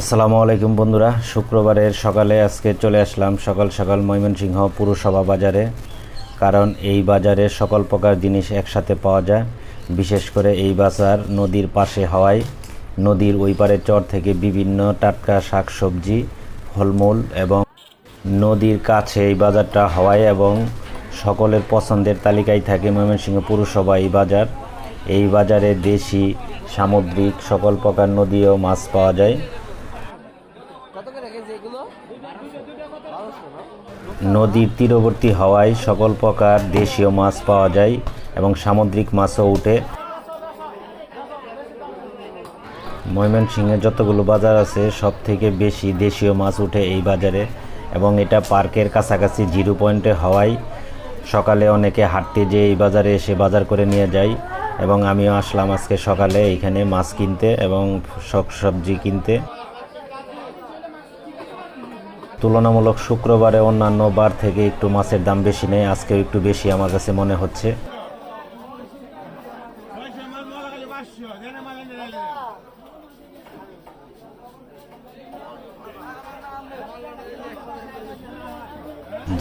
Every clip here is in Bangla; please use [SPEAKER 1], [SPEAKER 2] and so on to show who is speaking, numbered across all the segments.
[SPEAKER 1] আসসালামু আলাইকুম বন্ধুরা, শুক্রবারের সকালে আজকে চলে আসলাম সকাল সকাল ময়মনসিংহ পুরসভা বাজারে, কারণ এই বাজারে সকল প্রকার জিনিস একসাথে পাওয়া যায়। বিশেষ করে এই বাজার নদীর পাশে হওয়ায়, নদীর ওই পারে চর থেকে বিভিন্ন টাটকা শাকসবজি, ফলমূল এবং নদীর কাছে এই বাজারটা হওয়ায় এবং সকলের পছন্দের তালিকায় থাকে ময়মনসিংহ পুরসভা এই বাজার। এই বাজারে দেশি, সামুদ্রিক সকল প্রকার নদী ও মাছ পাওয়া যায়
[SPEAKER 2] কত করে কেজি এগুলো বারোশো না
[SPEAKER 1] নদীর তীরবর্তী হওয়ায় সকল প্রকার দেশীয় মাছ পাওয়া যায় এবং সামুদ্রিক মাছও উঠে। ময়মনসিংহে যতগুলো বাজার আছে সব থেকে বেশি দেশীয় মাছ উঠে এই বাজারে এবং এটা পার্কের কাছাকাছি জিরো পয়েন্টে হওয়ায়। সকালে অনেকে হাঁটতে যেয়ে এই বাজারে এসে বাজার করে নিয়ে যায় এবং আমিও আসলাম আজকে সকালে এইখানে মাছ কিনতে এবং শাক সবজি কিনতে। তুলনামূলক শুক্রবারে অন্যান্য বার থেকে একটু মাছের দাম বেশি নেই আজকেও একটু বেশি আমার কাছে মনে হচ্ছে।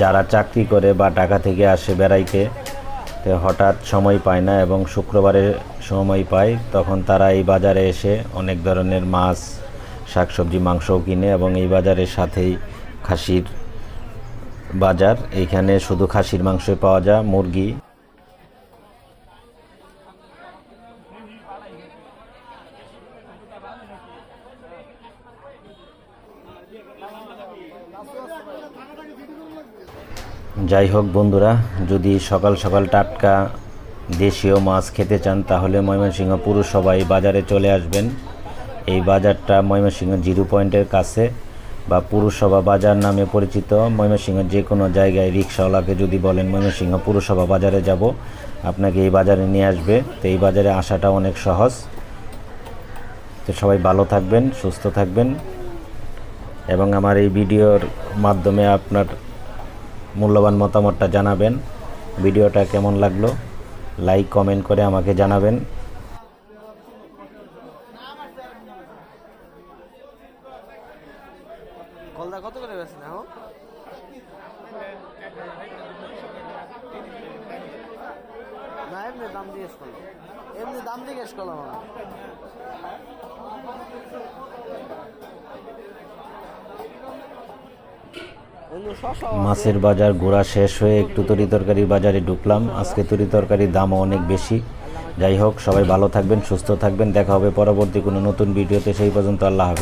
[SPEAKER 1] যারা চাকরি করে বা ঢাকা থেকে আসে বেড়াইতে, তো হঠাৎ সময় পায় না এবং শুক্রবারে সময় পায়, তখন তারা এই বাজারে এসে অনেক ধরনের মাছ, শাকসবজি, মাংসও কিনে এবং এই বাজারের সাথেই খাসির বাজার। এখানে শুধু খাসির মাংসই পাওয়া যায়, মুরগি। যাই হোক বন্ধুরা, যদি সকাল সকাল টাটকা দেশীয় মাছ খেতে চান, তাহলে ময়মনসিংহ পুরসভায় বাজারে চলে আসবেন। এই বাজারটা ময়মনসিংহ জিরো পয়েন্টের কাছে। বা পুরসভা বাজার নামে পরিচিত ময়মনসিংহ যে কোনো জায়গায় রিক্সাওয়ালাকে যদি বলেন ময়মনসিংহ পুরসভা বাজারে যাব, আপনাকে এই বাজারে নিয়ে আসবে। তো এই বাজারে আসাটা অনেক সহজ। তো সবাই ভালো থাকবেন, সুস্থ থাকবেন। এবং আমার এই ভিডিওর মাধ্যমে আপনার মূল্যবান মতামতটা জানাবেন। ভিডিওটা কেমন লাগল? লাইক, কমেন্ট করে আমাকে জানাবেন।
[SPEAKER 2] কলদা কত করে বেছেন এখন? না, এমনি দাম জিজ্ঞেস এমনি দাম জিজ্ঞেস করলাম
[SPEAKER 1] মাছের বাজার ঘোরা শেষ হয়ে একটু তরি তরকারির বাজারে ঢুকলাম। আজকে তরি তরকারির দামও অনেক বেশি। যাই হোক, সবাই ভালো থাকবেন, সুস্থ থাকবেন। দেখা হবে পরবর্তী কোনো নতুন ভিডিওতে। সেই পর্যন্ত আল্লাহ হাফেজ।